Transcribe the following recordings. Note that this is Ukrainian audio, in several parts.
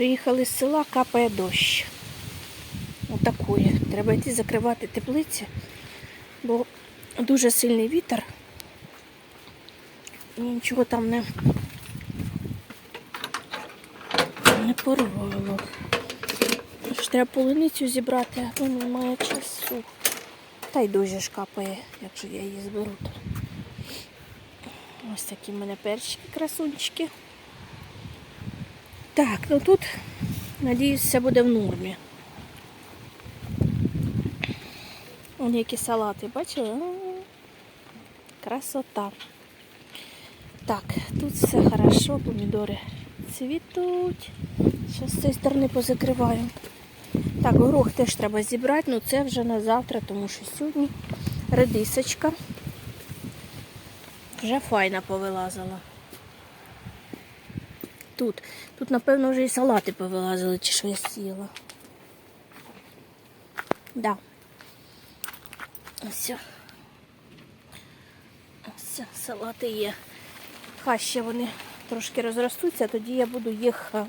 Приїхали з села, капає дощ. Отакує. Треба йти закривати теплиці, бо дуже сильний вітер. І нічого там не, не порвало. Ж треба полуницю зібрати, а ну, немає часу. Та й дуже ж капає, якщо я її зберу. То. Ось такі в мене перчики красунчики. Так, ну тут, надіюсь, все буде в нормі. Вон які салати, бачили? Красота. Так, тут все хорошо, помідори цвітуть. Зараз з цієї сторони позакриваю. Так, горох теж треба зібрати, ну це вже на завтра, тому що сьогодні редисочка вже файна повилазила. Тут. Тут, напевно, вже і салати повилазили, чи що я сіла. Да. Ось. Ось салати є. Хай ще вони трошки розростуться, тоді я буду їх е,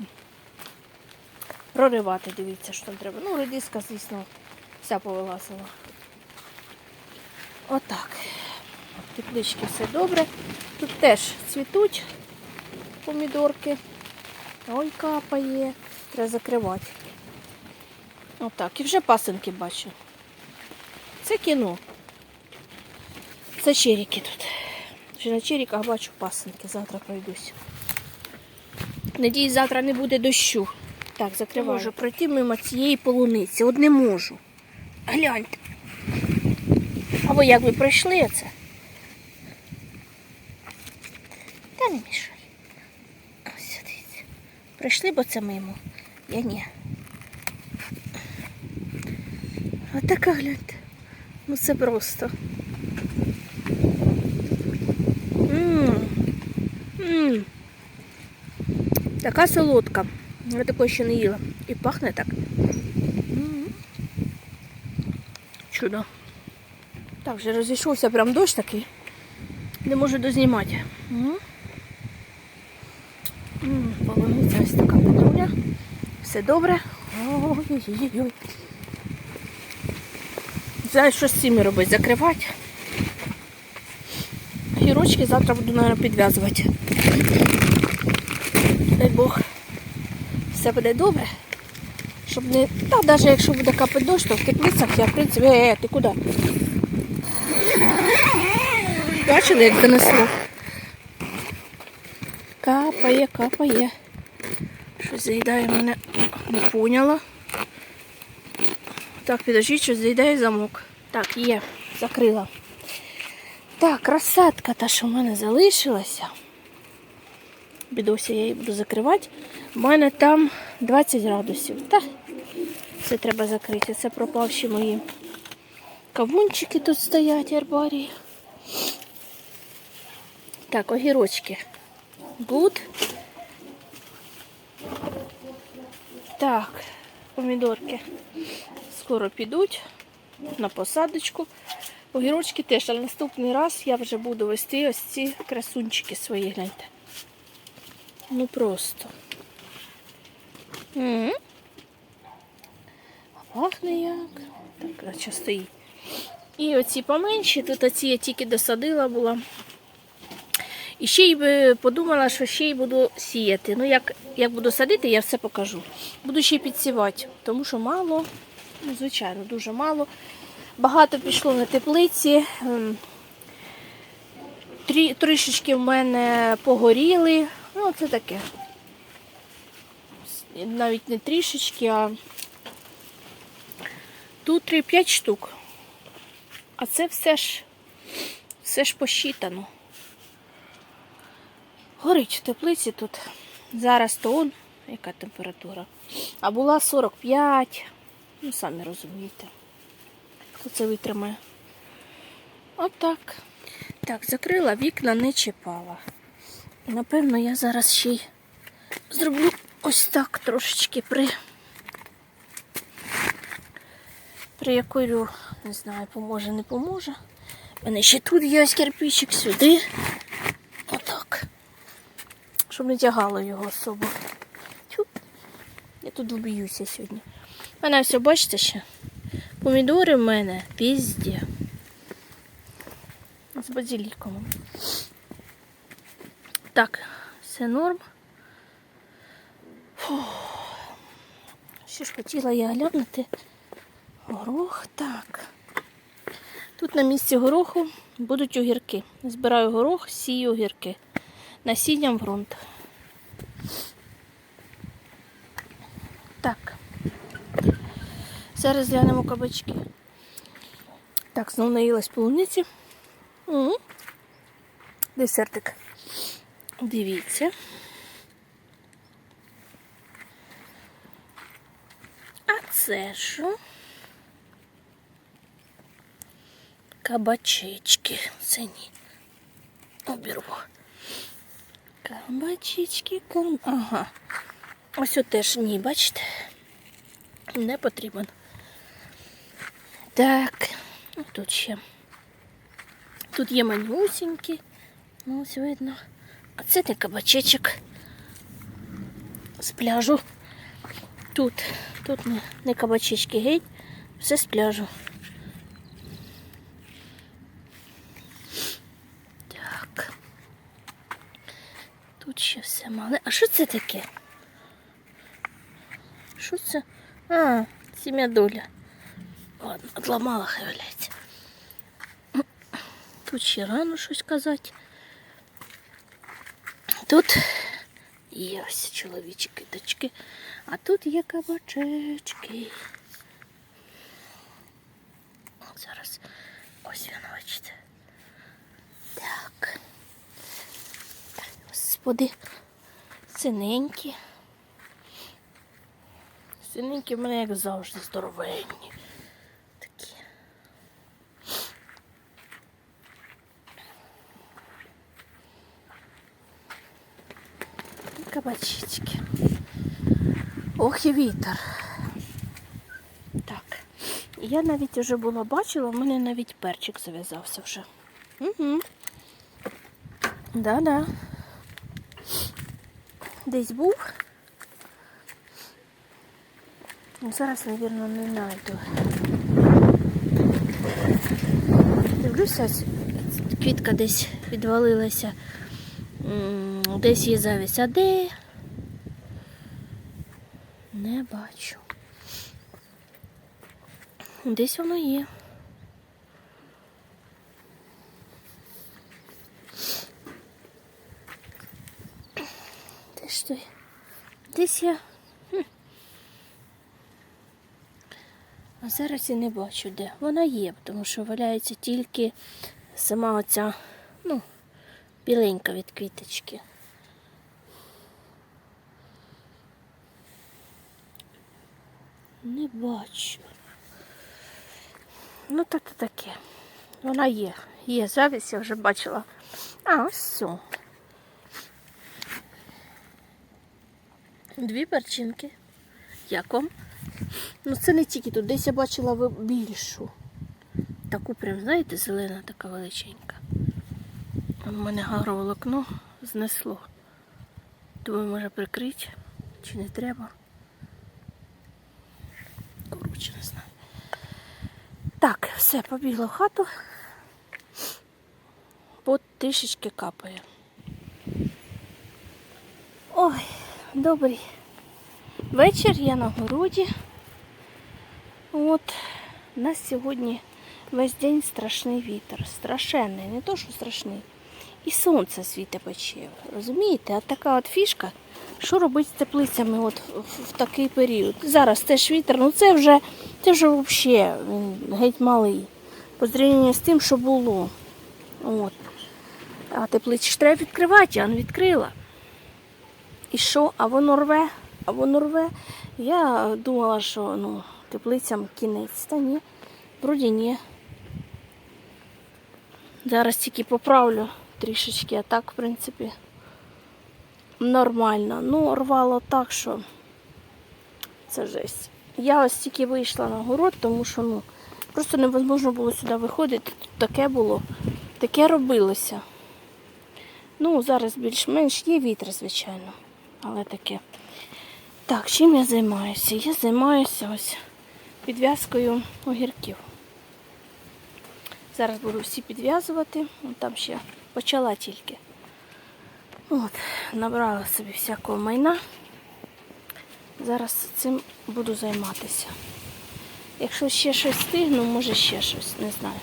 проривати. Дивіться, що там треба. Ну, редиска, звісно, вся повилазила. Отак. В тепличці все добре. Тут теж цвітуть помідорки. Ой, капає. Треба закривати. Отак. І вже пасинки бачу. Це кіно. Це черіки тут. Вже на черіках бачу пасинки. Завтра пройдусь. Надіюсь, завтра не буде дощу. Так, закриваю. Можу пройти мимо цієї полуниці. От не можу. Гляньте. А ви як ви пройшли оце? Та не мішай. Прийшли, бо це мимо. Я ні. А така гляньте. Ну це просто. М. М. Така солодка. Я такої ще не їла. І пахне так. М. Чудо. Так, вже розійшовся прям дощ такий. Не можу дознімати. М. М, така подруля. Все добре. Ой-ой-ой. Знаю, що з цими робити, закривати. Гірочки завтра буду, мабуть, підв'язувати. Дай Бог. Все буде добре. Щоб не... Та навіть якщо буде капати дощ, то в теплицях я, в принципі, е, е, ти куди? Бачили, як занесло? Капає, капає. Щось заїдає мене. Не поняла. Так, підождіть, щось заїдає замок. Так, є, закрила. Так, розсадка та, що в мене залишилася. Бідося, я її буду закривати. У мене там 20 градусів. Та це треба закрити. Це пропавші мої кавунчики тут стоять, арбарії. Так, огірочки. Гуд. Так, помідорки скоро підуть на посадочку. Огірочки теж, але наступний раз я вже буду вести ось ці красунчики свої, гляньте. Ну просто. М. А Пахне як. Так, наче стоїть. І оці поменші, тут оці я тільки досадила була. І ще й подумала, що ще й буду сіяти. Ну, як, як буду садити, я все покажу. Буду ще й підсівати, тому що мало, ну, звичайно, дуже мало. Багато пішло на теплиці. ем, Трі, трішечки в мене погоріли. Ну, це таке. Навіть не трішечки, а тут 3-5 штук. А це все ж все ж посчитано. Горить в теплиці тут. Зараз то он, яка температура. А була 45. Ну, самі розумієте. Хто це витримає? Отак. Так, закрила вікна, не чіпала. Напевно, я зараз ще й зроблю ось так трошечки при. Приякорю, не знаю, поможе, не поможе. У мене ще тут є ось кирпичик сюди. Щоб не тягало його особо. Тю. Я тут вб'юся сьогодні. У мене все, бачите ще? Помідори в мене везде. З базиліком. Так, все норм. Фух. Що ж хотіла я глянути? Горох, так. Тут на місці гороху будуть огірки. Збираю горох, сію огірки. Насінням в ґрунт. Так. Зараз глянемо кабачки. Так, знову наїлась полуниці. М. Десертик. Дивіться. А це що? Кабачечки. Це ні. Обірву. Кабачечки, кам... Ага. Ось теж ні, бачите? Не потрібен. Так, ну, тут ще. Тут є манюсінькі. Ну, ось видно. А це не кабачечок з пляжу. Тут, тут не, не кабачечки геть, все з пляжу. Так. Тут ще все мале. А що це таке? Що це? А, сім'я доля. Ладно, отламала, хай. Тут ще рано щось казати. Тут є ось чоловічі киточки, а тут є кабачечки. Зараз ось він, бачите. Так. Господи, синенькі. Синенькі в мене, як завжди, здоровенні. Такі. І Кабачечки. Ох і вітер. Так. Я навіть вже була бачила, в мене навіть перчик зав'язався вже. Угу. Да-да. Десь був. Ну, Зараз, мабуть, не знайду. Дивлюся, квітка десь відвалилася. Десь є завість, а де? Не бачу. Десь воно є. Де ж той? Десь я. Хм. А зараз я не бачу де. Вона є, тому що валяється тільки сама оця, ну, біленька від квіточки. Не бачу. Ну, так то таке. Вона є. Є завість, я вже бачила. А, ось все. Дві перчинки. Як вам? Ну це не тільки тут. Десь я бачила більшу. Таку прям, знаєте, зелена така величенька. У мене агроволокно знесло. Думаю, може прикрити, чи не треба. Коротше, не знаю. Так, все, побігла в хату. Бо трішечки капає. Ой, добрий вечір, я на городі. От, у нас сьогодні весь день страшний вітер. Страшенний, не то, що страшний. І сонце світе пече. Розумієте? А така от фішка, що робити з теплицями от в, такий період. Зараз теж вітер, ну це вже, це вже взагалі він геть малий. По зрівнянню з тим, що було. От. А теплиці ж треба відкривати, я не відкрила. І що? А воно рве? А воно рве. Я думала, що ну, теплицям кінець. Та ні, вроді ні. Зараз тільки поправлю трішечки, а так, в принципі, нормально. Ну, рвало так, що це жесть. Я ось тільки вийшла на город, тому що ну, просто невозможно було сюди виходити. Тут таке було, таке робилося. Ну, зараз більш-менш є вітер, звичайно, але таке. Так, чим я займаюся? Я займаюся ось підв'язкою огірків. Зараз буду всі підв'язувати. Там ще почала тільки. От, набрала собі всякого майна. Зараз цим буду займатися. Якщо ще щось встигну, може ще щось, не знаю.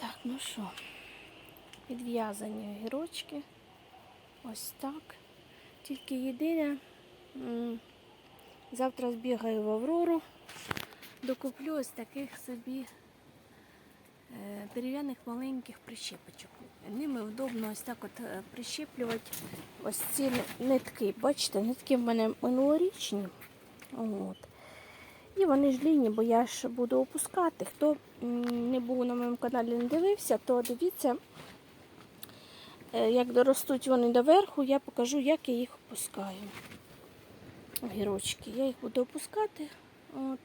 Так, ну що, підв'язані огірочки. Ось так. Тільки єдине, завтра збігаю в Аврору, докуплю ось таких собі е, дерев'яних маленьких прищепочок. Ними вдобно ось так от е, прищеплювати ось ці нитки. Бачите, нитки в мене минулорічні. От. І вони ж лінії, бо я ж буду опускати. Хто не був на моєму каналі, не дивився, то дивіться, Як доростуть вони доверху, я покажу, як я їх опускаю. Огірочки. Я їх буду опускати. От.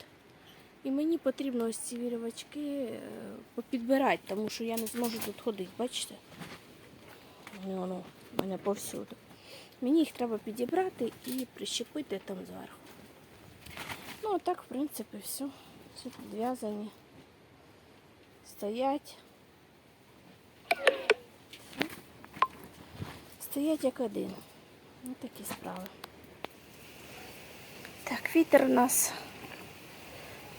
І мені потрібно ось ці вірьовочки е, попідбирати, тому що я не зможу тут ходити, бачите? Воно в мене повсюду. Мені їх треба підібрати і прищепити там зверху. Ну, а так, в принципі, все. Все підв'язані. Стоять. Стоять як один. Ось такі справи. Так, вітер у нас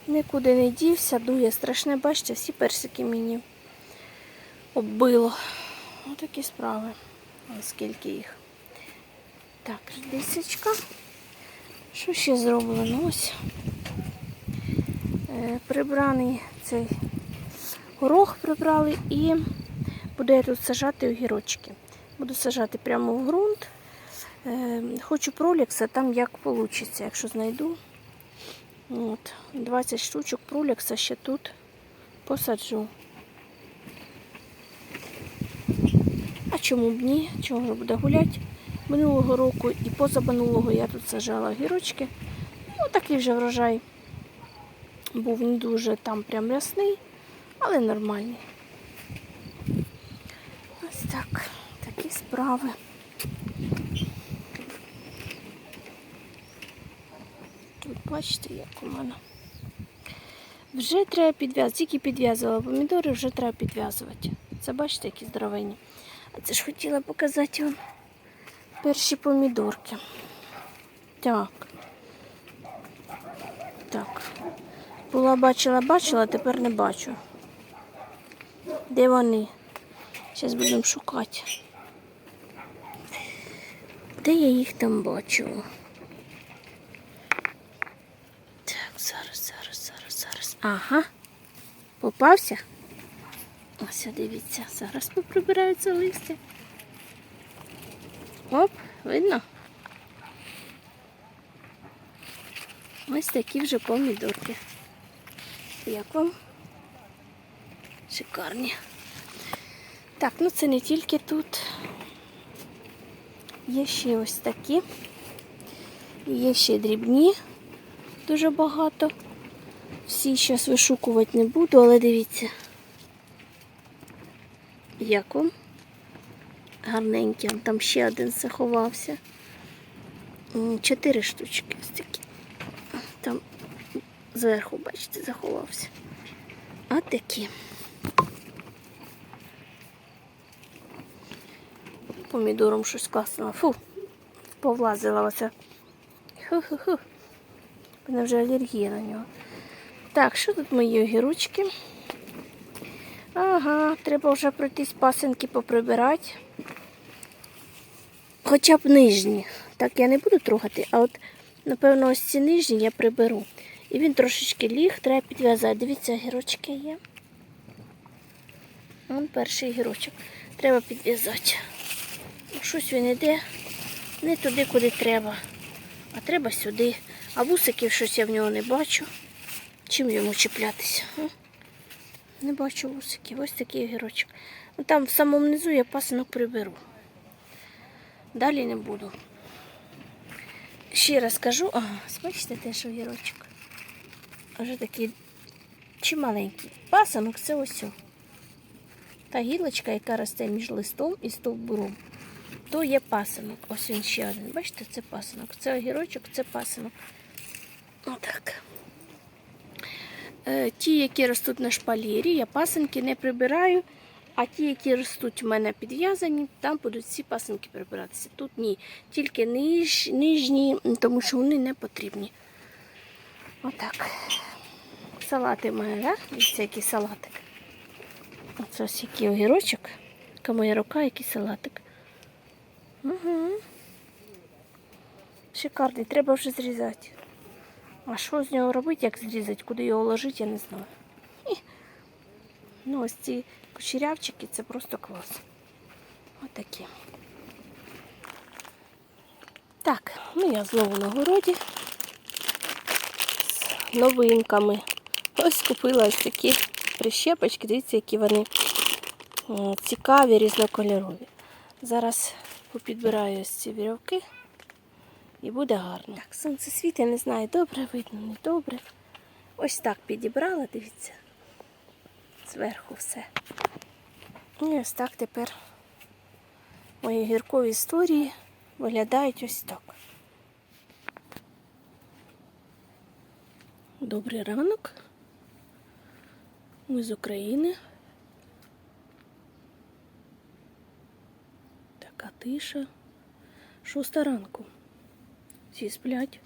нікуди не дівся, дує страшне, бачите, всі персики мені оббило. Ось такі справи. Ось скільки їх. Так, лісочка. Що ще зроблено? Ось е, прибраний цей горох прибрали і буду я тут сажати огірочки. Буду сажати прямо в ґрунт. Е, Хочу пролікса, там як вийде, якщо знайду. От, 20 штучок пролікса ще тут посаджу. А чому б ні? Чого ж буде гуляти? Минулого року і позаминулого я тут сажала гірочки. Ну, такий вже врожай був не дуже там прям рясний, але нормальний. Ось так. Такі справи. Тут бачите, як у мене. Вже треба підв'язати. Тільки підв'язувала помідори, вже треба підв'язувати. Це бачите, які здоровенні. А це ж хотіла показати вам перші помідорки. Так. Так. Була бачила, бачила, а тепер не бачу. Де вони? Зараз будемо шукати. Де я їх там бачила? Так, зараз, зараз, зараз, зараз. Ага. Попався? Ось, дивіться, зараз поприбираються листя. Оп, видно? Ось такі вже помідорки. Як вам? Шикарні. Так, ну це не тільки тут. Є ще ось такі. Є ще дрібні, дуже багато. Всі зараз вишукувати не буду, але дивіться. Як вам? Гарненькі, Он там ще один заховався. Чотири штучки ось такі. Там зверху, бачите, заховався. А такі. Помідором щось класно. Фу, повлазила оце. Ху-ху-ху. У мене вже алергія на нього. Так, що тут мої огірочки? Ага, треба вже пройтись пасенки поприбирати. Хоча б нижні. Так я не буду трогати, а от, напевно, ось ці нижні я приберу. І він трошечки ліг, треба підв'язати. Дивіться, гірочки є. Вон перший гірочок. Треба підв'язати. Щось він іде не туди, куди треба, а треба сюди. А вусиків щось я в нього не бачу. Чим йому чіплятися? Не бачу вусиків. Ось такий огірочок. Ну, там в самому низу я пасинок приберу. Далі не буду. Ще раз кажу, ага, бачите теж огірочок. Вже такий чималенький. Пасинок це ось. Та гілочка, яка росте між листом і стовбуром. То є пасинок. Ось він ще один. Бачите, це пасинок. Це огірочок, це пасинок. Отак. Е, ті, які ростуть на шпалері, я пасинки не прибираю. А ті, які ростуть у мене підв'язані, там будуть всі пасинки прибиратися. Тут ні, тільки ниж, нижні, тому що вони не потрібні. Отак. Салати в мене, да? Дивіться, який салатик. Оце ось який огірочок. Яка моя рука, який салатик. Угу. Шикарний, треба вже зрізати. А що з нього робити, як зрізати, куди його ложити, я не знаю. Ну, ось ці кучерявчики це просто клас. Отакі. Так, ну я знову на городі з новинками. Ось купила ось такі прищепочки. Дивіться, які вони цікаві, різнокольорові. Зараз попідбираю ось ці вірьовки і буде гарно. Так, сонце світить, не знаю, добре видно, не добре. Ось так підібрала, дивіться. Зверху все. І ось так тепер мої гіркові історії виглядають ось так. Добрий ранок. Ми з України. Така тиша. Шоста ранку. Всі сплять.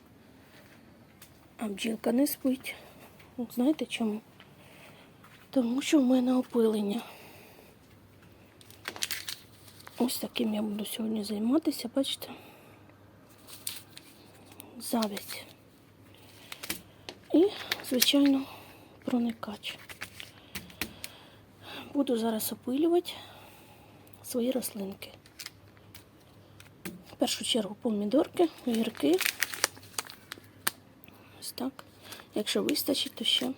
А бджілка не спить. Знаєте чому? Тому що в мене опилення. Ось таким я буду сьогодні займатися, бачите? Завість. І, звичайно, проникач. Буду зараз опилювати свої рослинки. В першу чергу помідорки, огірки. Ось так. Якщо вистачить, то ще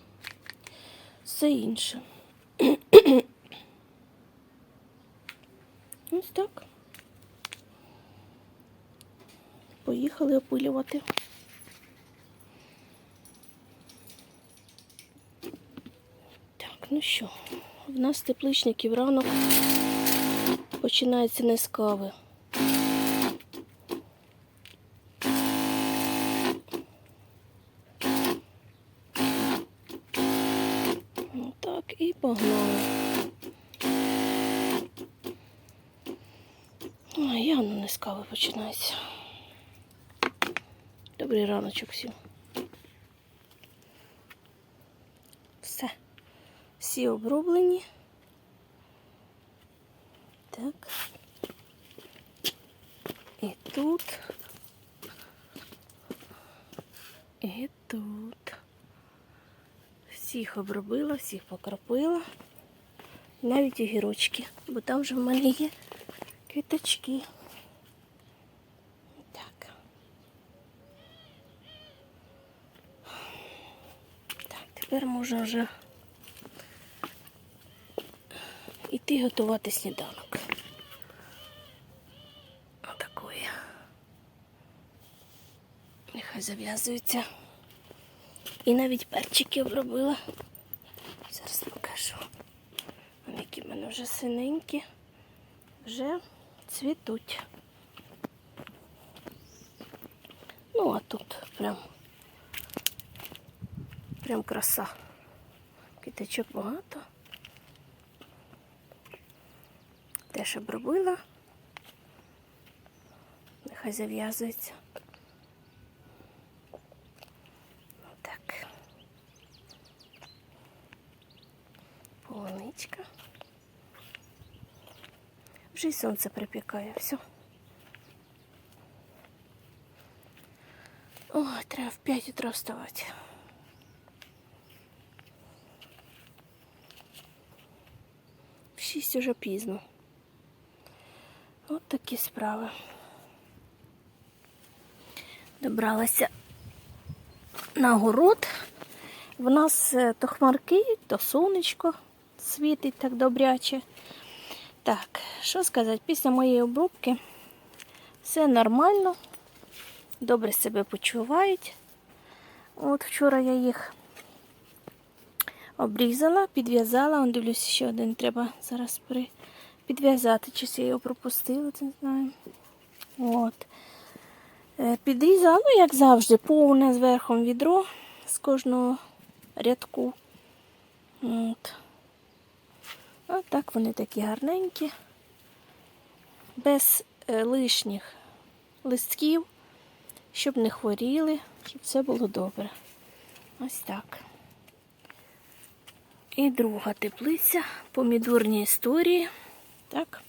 все інше. Ось так. Поїхали опилювати. Так, ну що, в нас тепличників ранок починається не з кави. Ну так, і погнали. А, не з кави починається. Добрий раночок всім. Все. Всі оброблені. Так. І тут. І тут. Всіх обробила, всіх покропила. Навіть огірочки, бо там вже в мене є квіточки. Так. Так, тепер можна вже йти готувати сніданок. Отакої. Нехай зав'язується. І навіть перчики обробила. Зараз покажу. Вони які в мене вже синенькі, вже цвітуть. Ну, а тут прям, прям краса. Квіточок багато. Теж обробила. Нехай зав'язується. Так. Полуничка. Вже й сонце припікає, все. Ой, треба в 5 утра вставати. 6 уже пізно. От такі справи. Добралася на город. В нас е, то хмарки, то сонечко світить так добряче. Так, що сказати, після моєї обробки все нормально, добре себе почувають. От вчора я їх обрізала, підв'язала, Он, дивлюсь, ще один треба зараз підв'язати, чи я його пропустила, це не знаю. От. Е, Підрізала, ну, як завжди, повне зверху відро з кожного рядку. От. От так вони такі гарненькі, без е, лишніх листків, щоб не хворіли, щоб все було добре. Ось так. І друга теплиця, помідорні історії. Так.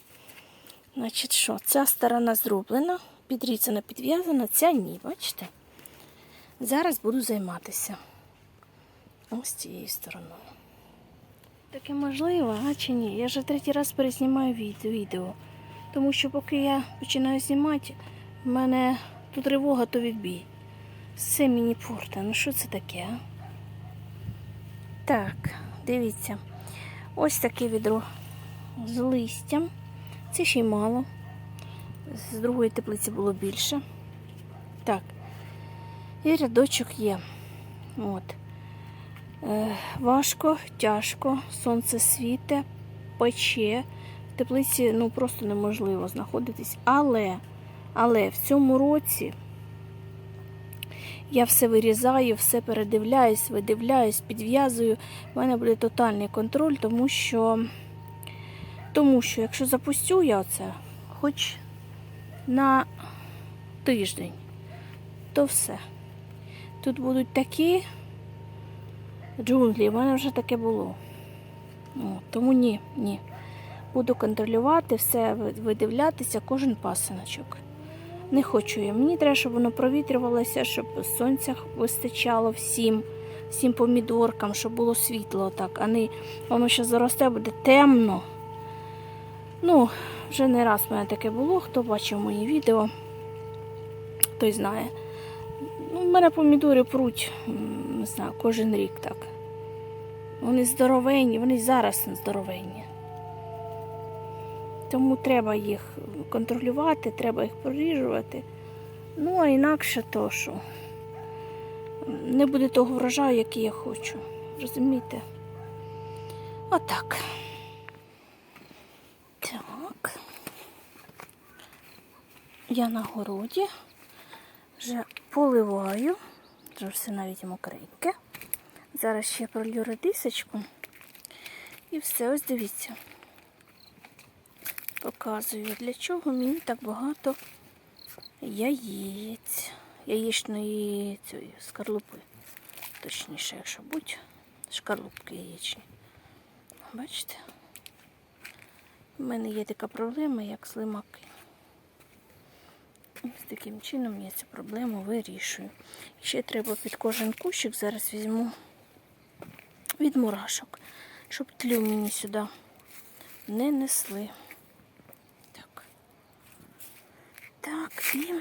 Значить, що? Ця сторона зроблена, підрізана, підв'язана, ця ні, бачите? Зараз буду займатися ось цією стороною. Таке можливо, а чи ні? Я вже третій раз перезнімаю відео. Тому що поки я починаю знімати, в мене тут тривога, то відбій. Все мені порта. Ну що це таке, а? Так, дивіться. Ось таке відро з листям. Це ще й мало. З другої теплиці було більше. Так. І рядочок є. От. Е, важко, тяжко, сонце світе, пече. В теплиці ну, просто неможливо знаходитись. Але, але в цьому році я все вирізаю, все передивляюсь, видивляюсь, підв'язую. У мене буде тотальний контроль, тому що, тому що якщо запустю я це хоч на тиждень, то все. Тут будуть такі джунглі, в мене вже таке було. Тому ні, ні. Буду контролювати, все видивлятися, кожен пасиночок. Не хочу я. Мені треба, щоб воно провітрювалося, щоб сонця вистачало всім, всім помідоркам, щоб було світло так, а не воно ще заросте, буде темно. Ну, вже не раз в мене таке було, хто бачив мої відео, той знає. Ну, в мене помідори пруть, не знаю, кожен рік так. Вони здоровенні, вони зараз здоровенні. Тому треба їх контролювати, треба їх проріжувати. Ну, а інакше то що. Не буде того врожаю, який я хочу. Розумієте? Отак. Так. Я на городі вже поливаю. Вже все навіть мокреньке. Зараз ще пролью редисочку. І все, ось дивіться. Показую, для чого мені так багато яєць. Яєчної цієї скорлупи. Точніше, якщо будь, шкарлупки яєчні. Бачите? У мене є така проблема, як слимаки. Ось таким чином я цю проблему вирішую. Ще треба під кожен кущик зараз візьму від мурашок, щоб тлю мені сюди не несли. Так. Так, і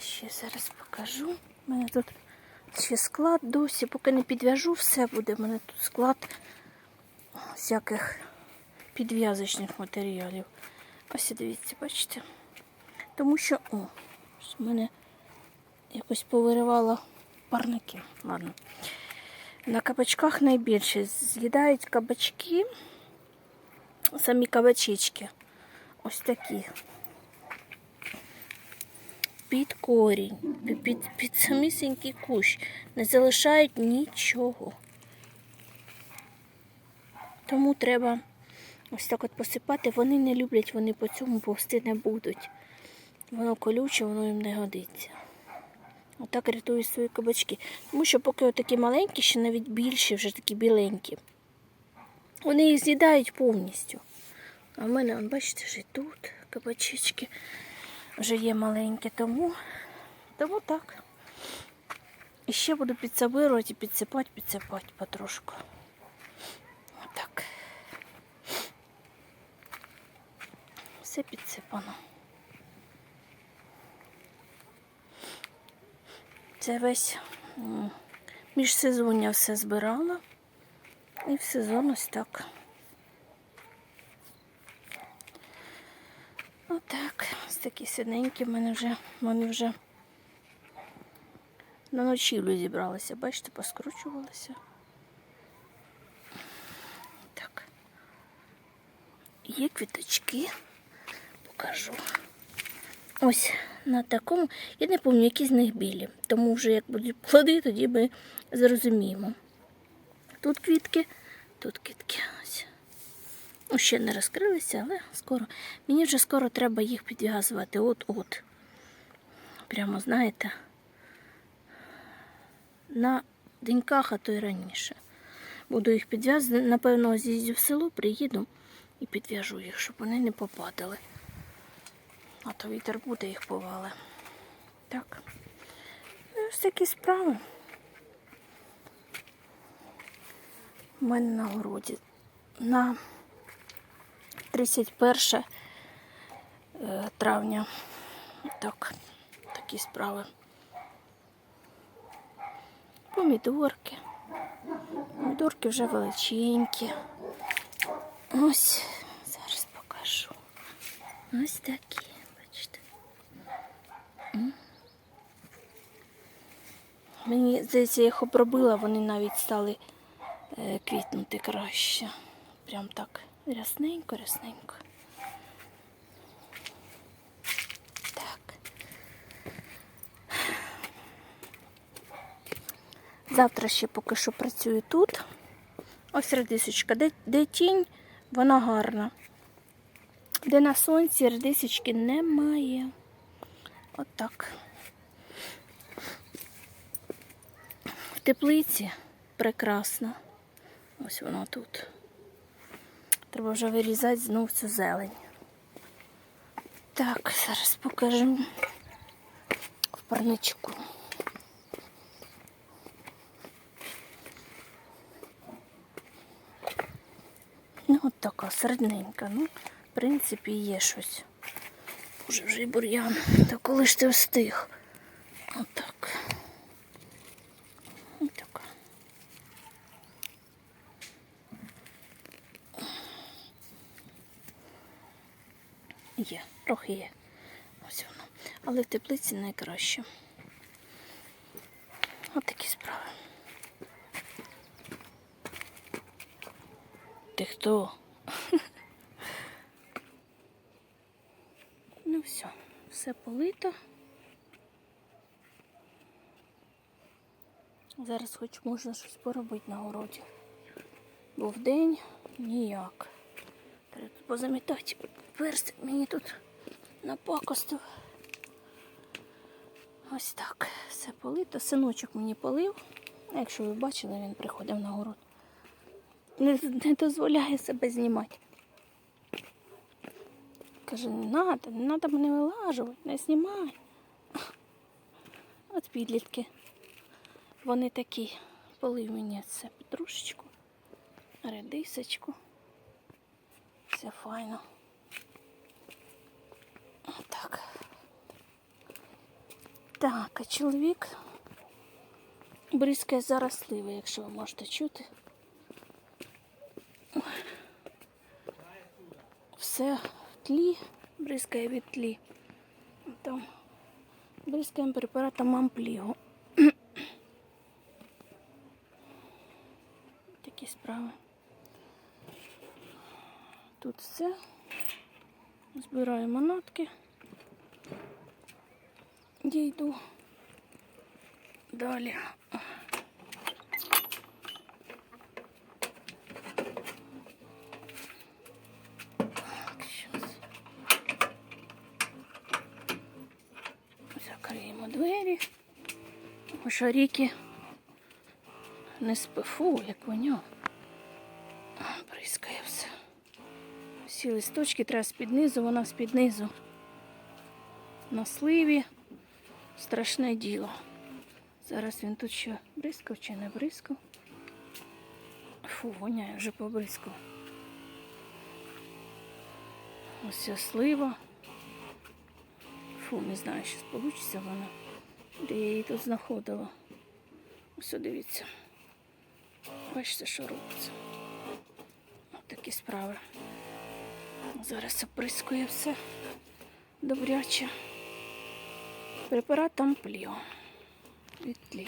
ще зараз покажу. У мене тут ще склад досі, поки не підв'яжу, все буде. У мене тут склад всяких підв'язочних матеріалів. Ось дивіться, бачите? Тому що, о, з мене якось повиривало парники. Ладно. На кабачках найбільше з'їдають кабачки, самі кабачечки. Ось такі. Під корінь, під, під, під самісінький кущ. Не залишають нічого. Тому треба ось так от посипати. Вони не люблять, вони по цьому повсти не будуть. Воно колюче, воно їм не годиться. Отак рятую свої кабачки. Тому що поки отакі маленькі, ще навіть більші, вже такі біленькі. Вони їх з'їдають повністю. А в мене, бачите, вже тут кабачечки вже є маленькі, тому, тому так. І ще буду підсобирувати, підсипати, підсипати потрошку. Отак. Все підсипано. Це весь міжсезоння все збирала. І в сезон ось так. Отак. Ось такі синенькі в мене вже, вони вже на ночівлю зібралися. Бачите, поскручувалися. Так. є квіточки. Покажу. Ось на такому. Я не пам'ятаю, які з них білі. Тому вже як будуть плоди, тоді ми зрозуміємо. Тут квітки, тут квітки. Ну, ще не розкрилися, але скоро. Мені вже скоро треба їх підв'язувати. От-от. Прямо, знаєте, на деньках, а то й раніше. Буду їх підв'язати. Напевно, з'їздю в село, приїду і підв'яжу їх, щоб вони не попадали. А то вітер буде їх повали. Так. Ну, Ось такі справи. У мене на городі. На 31 е, травня. Так, такі справи. Помідорки. Помідорки вже величенькі. Ось, зараз покажу. Ось такі, бачите. Мені здається, я їх обробила, вони навіть стали е, квітнути краще. Прям так рясненько, рясненько. Так. Завтра ще поки що працюю тут. Ось редисочка. Де, де тінь, вона гарна. Де на сонці редисочки немає. Отак. В теплиці прекрасно. Ось воно тут. Треба вже вирізати знов цю зелень. Так, зараз покажу в парничку. Ну, от така середненька. Ну, в принципі, є щось. Боже, вже й бур'ян. Та коли ж ти встиг? Отак. Ось така. Є, трохи є. Ось воно. Але в теплиці найкраще. Ось такі справи. Ти хто? Ну все, все полито. Зараз хоч можна щось поробити на городі. Бо вдень ніяк. Позамітати. Перстик мені тут напакостив. Ось так. Все полито. Синочок мені полив. Якщо ви бачили, він приходив на город. Не, не дозволяє себе знімати. Каже, не треба, не треба мене вилажувати, не знімай. От підлітки. Вони такі. Полив мені це петрушечку, редисочку. Все файно. Так. Так, а чоловік бризкає зараз сливи, якщо ви можете чути. Все в тлі, бризкає від тлі. Там бризкаємо препаратом амплігу. Такі справи. Тут все. Збираємо нотки. Я йду далі. Закриємо двері. Шаріки не спифу, як воня. Бризкає Всі листочки треба з-під низу, вона з-під низу. На сливі. Страшне діло. Зараз він тут ще бризкав чи не бризкав. Фу, воняє вже побризкав. Ось слива. Фу, не знаю, що вийде вона. Де я її тут знаходила. Ось дивіться. Бачите, що робиться. Ось такі справи. Зараз оприскує все добряче. Препарат плю від тлі.